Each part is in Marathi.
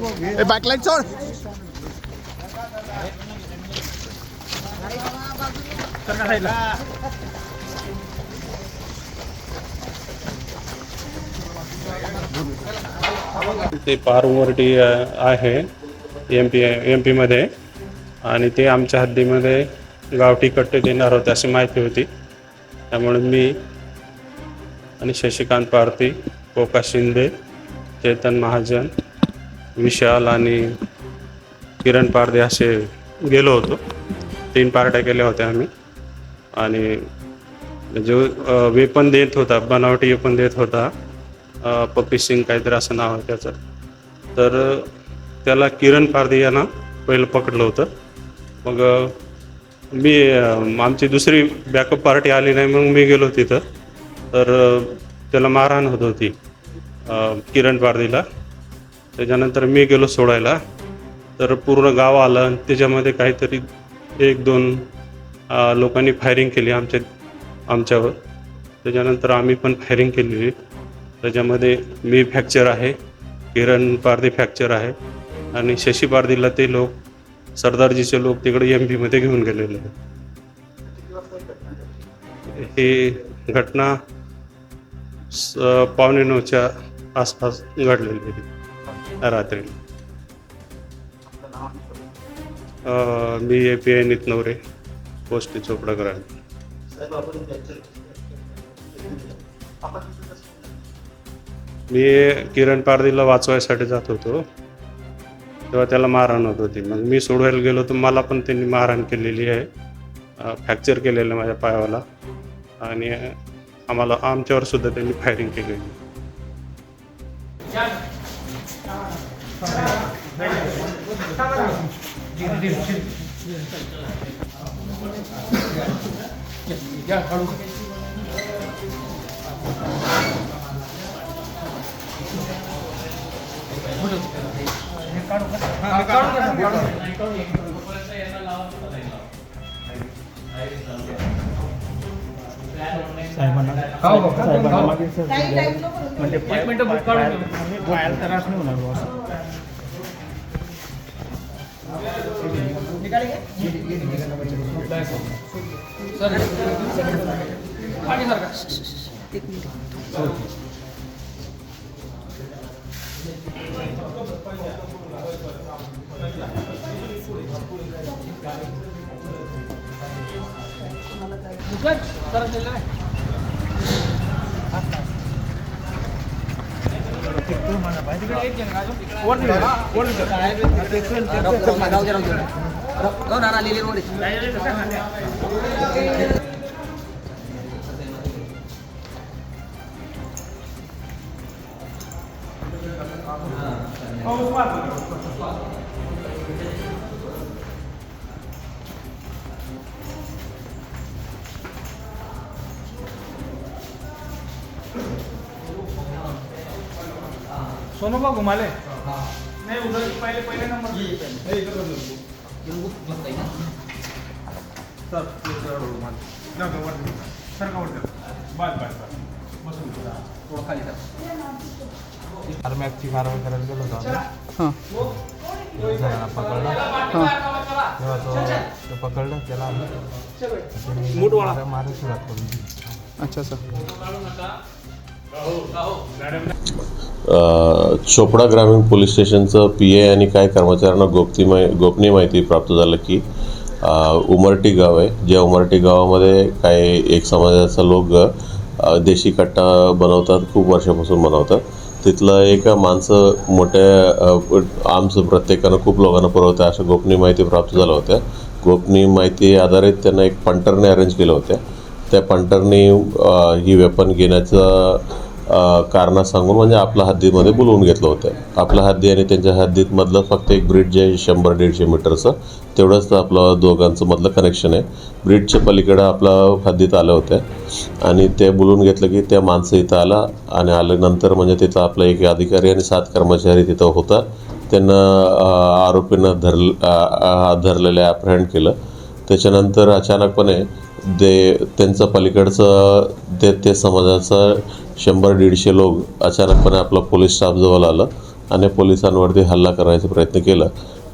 बॅकलाईट सोड. ते पार उमरटी आहे एम पी एम पीमध्ये आणि ते आमच्या हद्दीमध्ये गावठी कट्टे देणार होते अशी माहिती होती. त्यामुळे मी आणि शशिकांत पारती कोका शिंदे चेतन महाजन विशाल आणि किरण पारदे असे गेलो होतो. तीन पार्ट्या केल्या होत्या आम्ही. आणि जो वेपन देत होता बनावटी वेपन देत होता पप्पी सिंग काहीतरी असं नाव आहे त्याचं. तर त्याला किरण पारदे यांना पहिलं पकडलं होतं. मग मी आमची दुसरी बॅकअप पार्टी आली नाही मग मी गेलो तिथं. तर त्याला मारहाण होत होती किरण पारदीला. त्याच्यानंतर मी गेलो सोडायला. तर पूर्ण गाव आलं आणि त्याच्यामध्ये काहीतरी एक दोन लोकांनी फायरिंग केली आमच्या आमच्यावर. त्याच्यानंतर आम्ही पण फायरिंग केलेली. त्याच्यामध्ये मी फ्रॅक्चर आहे किरण पारदी फ्रॅक्चर आहे आणि शशी पारदीला ते लोक सरदारजीचे लोक तिकडे एम पीमध्ये घेऊन गेलेले. आहेत ही घटना स पावणे नऊच्या आसपास घडलेली. रात्री. मी A P I Nitnaware post Chopda ग्रामीण मी किरण पारदीला वाचवायसाठी जात होतो. तेव्हा त्याला मारहाण होत होती. मग मी सोडवायला गेलो तर मला पण त्यांनी मारहाण केलेली आहे. फ्रॅक्चर केलेलं आहे माझ्या पायाला आणि आम्हाला आमच्यावर सुद्धा त्यांनी फायरिंग केलेली. Ya, kalau साहेबांना साहेबांना मागे म्हणजे एक मिनिट बुक काढून पायाला त्रास नाही होणार बुवा असं. सर पाणी सर का बुकट सर दिलं Oh, what? सोनोबा घुमाले? नाही उधर पहले पहले नंबर. सर सर का बस बस. बस. बसून कारवाई करायला गेलो होतो. आम्ही हां. पकडला. हां. तेव्हा तो ते पकडलं त्याला आम्ही त्याने मारा- मारायला सुरुवात करून दिली अच्छा सर. चोपडा ग्रामीण पोलीस स्टेशनचं पी ए आणि काही कर्मचाऱ्यांना गोपती माहि गोपनीय माहिती प्राप्त झालं की उमरटी गाव आहे. ज्या उमरटी गावामध्ये काही एक समाजाचा लोक देशी कट्टा बनवतात खूप वर्षापासून बनवतात. तिथलं एक माणसं मोठ्या आमचं प्रत्येकानं खूप लोकांना पुरवतं अशा गोपनीय माहिती प्राप्त झाल्या होत्या. गोपनीय माहिती आधारित त्यांना एक पंटरने अरेंज केलं होत्या. त्या पंटरने ही वेपन घेण्याचं कारणं सांगून म्हणजे आपल्या हद्दीमध्ये बोलवून घेतलं होतं. आपल्या हद्दी आणि त्यांच्या हद्दीतमधलं फक्त एक ब्रिज आहे शंभर दीडशे मीटरचं तेवढंच आपलं दोघांचं मधलं कनेक्शन आहे. ब्रिजच्या पलीकडं आपलं हद्दीत आलं होत्या आणि ते बोलवून घेतलं की त्या माणसं इथं आला आणि आल्यानंतर म्हणजे तिथं आपला एक अधिकारी आणि सात कर्मचारी तिथं होता. त्यांना अ, आरोपींना धर धरलेलं ॲप्रहेंड केलं. त्याच्यानंतर अचानकपणे दे त्यांचं पलीकडचं ते ते समाजाचं शंभर दीडशे लोक अचानकपणे आपलं पोलीस स्टाफ जवळ आलं आणि पोलिसांवरती हल्ला करायचा प्रयत्न केला.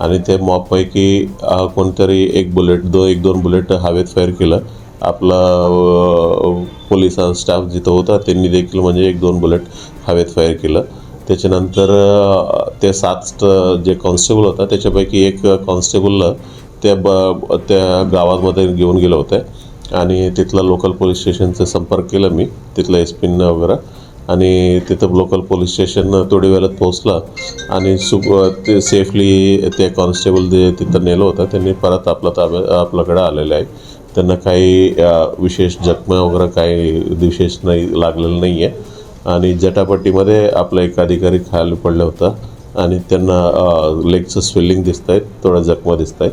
आणि ते मॉपपैकी कोणतरी एक बुलेट दो एक दोन बुलेट हवेत फायर केलं. आपला पोलिसां स्टाफ जिथं होता त्यांनी देखील म्हणजे एक दोन बुलेट हवेत फायर केलं. त्याच्यानंतर ते सात जे कॉन्स्टेबल होता त्याच्यापैकी एक कॉन्स्टेबलला त्या ब त्या गावामध्ये घेऊन गेलं होतं. आणि तिथलं लोकल पोलीस स्टेशनचा संपर्क केला मी तिथलं एस पीनं वगैरे. आणि तिथं लोकल पोलीस स्टेशन थोडी वेळात पोहोचलं आणि सु ते सेफली ते कॉन्स्टेबल जे तिथं नेलं होतं त्यांनी परत आपला ताब्या आपल्याकडे आलेलं आहे. त्यांना काही विशेष जखमा वगैरे काही विशेष नाही लागलेलं नाही आहे आणि जटापट्टीमध्ये आपला एक अधिकारी खाली पडला होता आणि त्यांना लेगचं स्वेलिंग दिसत आहेत थोडं जखमा दिसत आहेत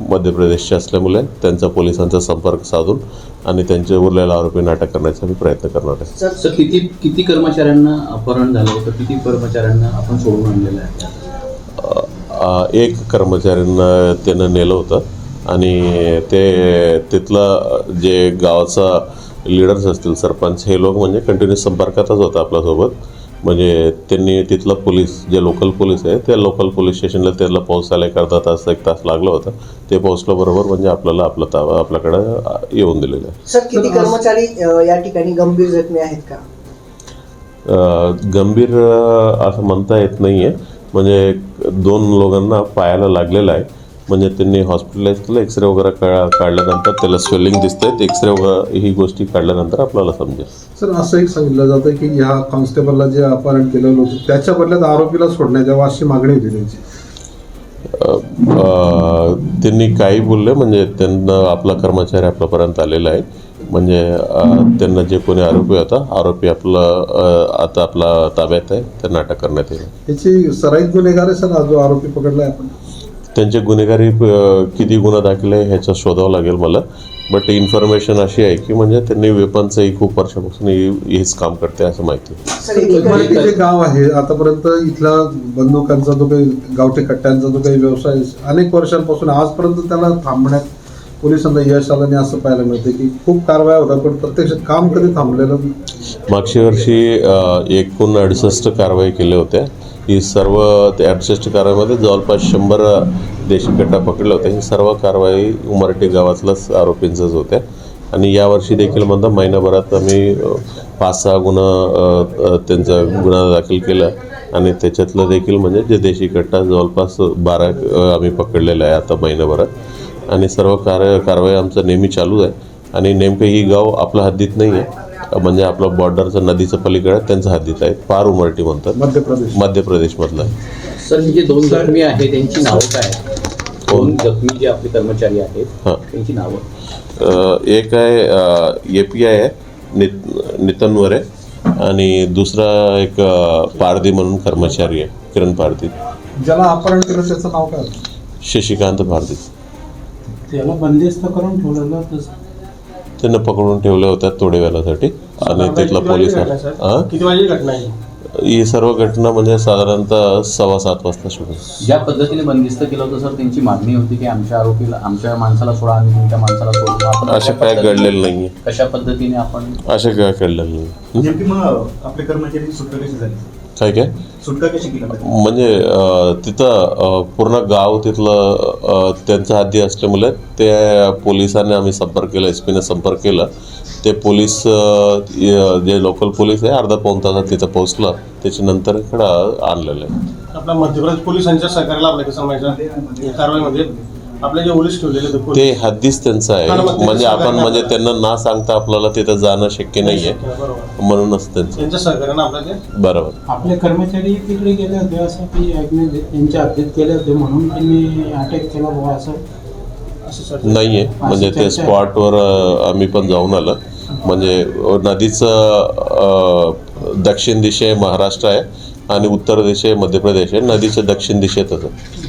मध्य प्रदेशची असल्यामुळे त्यांचा पोलिसांचा संपर्क साधून आणि त्यांचे उरलेल्या आरोपींना अटक करण्याचा आम्ही प्रयत्न करणार आहे. सर किती किती कर्मचाऱ्यांना अपहरण झालं होतं? किती कर्मचाऱ्यांना आपण सोडून आणलेलं आहे? एक कर्मचाऱ्यांना त्यानं नेलं होतं आणि ते तिथलं जे गावाचा लिडर्स असतील सरपंच हे लोक म्हणजे कंटिन्यू संपर्कातच होतं आपल्यासोबत. म्हणजे त्यांनी तिथलं पोलीस जे लोकल पोलीस आहे त्या लोकल पोलीस स्टेशनला त्याला पोहोचायला एक अर्धा तास एक तास लागला होता. ते पोहोचल्याबरोबर म्हणजे आपल्याला आपलं ताबा आपल्याकडं येऊन दिलेलं आहे. सर किती कर्मचारी या ठिकाणी गंभीर जखमी आहेत का? गंभीर असं म्हणता येत नाही आहे म्हणजे दोन लोकांना पायाला लागलेलं आहे. म्हणजे त्यांनी हॉस्पिटलाइज केलं एक्सरे वगैरे का काढल्यानंतर त्याला स्वेलिंग दिसतंय. एक्सरे वगैरे ही गोष्टी काढल्यानंतर आपल्याला समजेल. सर असं एक सांगितलं जातं की ह्या कॉन्स्टेबलला जे अपहरण केलेलं होतं त्याच्या बदल्यात आरोपीला सोडण्यात यावं अशी मागणी होती त्यांची. त्यांनी काही बोलले म्हणजे त्यांना आपला कर्मचारी आपल्यापर्यंत आलेला आहे. म्हणजे त्यांना जे कोणी आरोपी होता आरोपी आपलं आता आपला ताब्यात आहे त्यांना अटक करण्यात येईल. याची सराईत गुन्हेगार आहे सर जो आरोपी पकडलाय आपण. त्यांचे गुन्हेगारी किती गुन्हा दाखल आहे ह्याचं शोधावं लागेल मला. बट इन्फॉर्मेशन अशी आहे की म्हणजे त्यांनी वेपनचंही खूप वर्षापासून हे- हेच काम करते असं माहिती जे गाव आहे आतापर्यंत इथला बंदुकांचा जो काही गावठी कट्ट्यांचा जो काही व्यवसाय अनेक वर्षांपासून आजपर्यंत त्याला थांबण्यात पोलिसांना यश आलं नाही असं पाहायला मिळते की खूप कारवाया होतात पण प्रत्यक्षात काम कधी थांबलेलं नाही. मागच्या वर्षी एकूण अडुसष्ट कारवाई केल्या होत्या. ही सर्व ते अडुसष्ट कारवाईमध्ये जवळपास शंभर देशी कट्टा पकडल्या होत्या. ही सर्व कारवाई उमरटे गावातल्याच आरोपींचंच होत्या. आणि यावर्षी देखील म्हणता महिनाभरात आम्ही पाच सहा गुन्हा त्यांचा गुन्हा दाखल केला. आणि त्याच्यातलं देखील म्हणजे जे देशी कट्टा जवळपास बारा आम्ही पकडलेला आहे आता महिनाभरात. आणि सर्व कार कारवाई आमचं नेहमी चालू आहे. आणि नेमकं ही गाव आपल्या हद्दीत नाही आहे. म्हणजे आपलं बॉर्डरचं नदीचं पलीकडे त्यांच्या हद्दीत आहे पार उमरटी म्हणतात. मध्य प्रदेश मध्य प्रदेशमधलं आहे. सर हे जे दोन जखमी आहेत त्यांची नावं काय आहेत? दोन जखमी जे आपले कर्मचारी आहेत हां. त्यांची नावं? अ, एक आहे ए पी आय आहे नित नितनवर आहे आणि दुसरा एक अ, पारधी म्हणून कर्मचारी आहे किरण पारधी. ज्याला अपहरण केलं त्याचं नाव काय होतं? शशिकांत पारधी. त्याला बंदिस्त करून ठेवलेलं होतं त्यांना पकडून ठेवल्या होत्या थोड्या वेळासाठी आणि तिथला पोलीस हां? किती वाजली घटना आहे ही? सर्व घटना म्हणजे साधारणतः सव्वा सात वाजता सुरू झाली. ज्या पद्धतीने बंदिस्त केलं होतं सर त्यांची मागणी होती की आमच्या आरोपीला आमच्या माणसाला सोडा आम्ही तुमच्या माणसाला सोडू. आपण असं काय घडलेलं नाही कशा पद्धतीने आपण असं काय घडलेलं नाही? नेमकी मग आपले कर्मचारी सुटका कशी झाली? काय काय? सुटका कशी केली म्हणजे? अ, तिथं पूर्ण गाव तिथलं अ, त्यांच्या हद्दी असल्यामुळे ते पोलिसांनी आम्ही संपर्क केला एस पीने संपर्क केला. ते पोलीस जे लोकल पोलीस आहे अर्धा पाऊण तासात तिथं पोहोचलं. त्याच्यानंतर इकडं आणलेलं आहे. आपल्या मध्य प्रदेश पोलिसांच्या सहकार्याला आपल्या कसं माहिती कारवाईमध्ये आपले जे पोलीस ठेवलेले ते हद्दीच त्यांचं हा आहे म्हणजे आपण म्हणजे त्यांना ना सांगता आपल्याला तिथं जाणं शक्य नाही आहे बरोबर. म्हणूनच त्यांचं. सहकार्यानं बरोबर. आपले कर्मचारी तिकडे गेले होते असं की यांच्या हद्दीत गेले होते म्हणून त्यांनी अटॅक केला बुवा असं. असं सर नाही आहे म्हणजे ते. स्पॉटवर आम्ही पण जाऊन आलं. म्हणजे नदीचं दक्षिण दिशे महाराष्ट्र आहे आणि उत्तर दिशे मध्य प्रदेश आहे. नदीच्या दक्षिण दिशेतच आहे